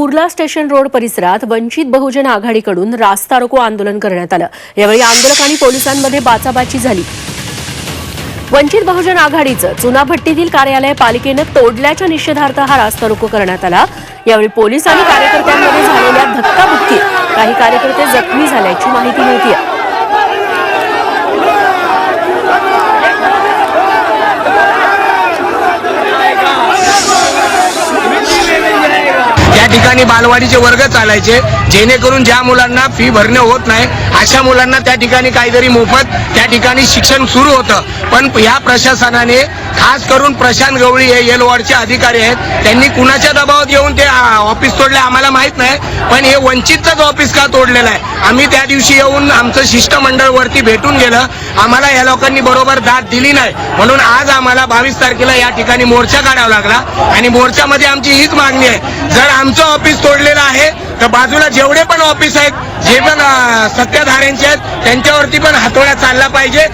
Kurla station road परिसरात वंचित बहुजन आघाडीकडून रास्ता रोको आंदोलन करण्यात आलं. यावेळी आंदोलक आणि पोलिसांमध्ये बाचाबाची झाली. वंचित बहुजन आघाडीचं चुनाभट्टीतील कार्यालय पालिकेनं तोडल्याच्या निषेधार्थ हा रास्ता रोको करण्यात आला. यावेळी पोलीस आणि कार्यकर्त्यांमध्ये झालेल्या धक्काबुक्कीत काही कार्यकर्ते जखमी झाल्याची माहिती मिळते ठिकाणी बालवाडीचे वर्ग चालायचे. जेणेकरून ज्या मुलांना फी भरणे होत नाही अशा मुलांना त्या ठिकाणी काहीतरी मोफत त्या ठिकाणी शिक्षण सुरू होतं. पण या प्रशासनाने खास करून प्रशांत गवळी हे येल वॉर्डचे अधिकारी आहेत त्यांनी कुणाच्या दबावात येऊन ते ऑफिस तोडले आम्हाला माहीत नाही पण हे वंचितचंच ऑफिस का तोडलेलं आहे? आम्ही त्या दिवशी येऊन आमचं शिष्टमंडळ वरती भेटून गेलं. आम्हाला या लोकांनी बरोबर दाद दिली नाही. म्हणून आज आम्हाला बावीस तारखेला या ठिकाणी मोर्चा काढावा लागला. आणि मोर्चामध्ये आमची हीच मागणी आहे. जर आमचं ऑफिस तोडलेलं आहे तर बाजूला जेवढे पण ऑफिस आहेत जे पण सत्ताधाऱ्यांचे आहेत त्यांच्यावरती पण हातोड्या चालला पाहिजे.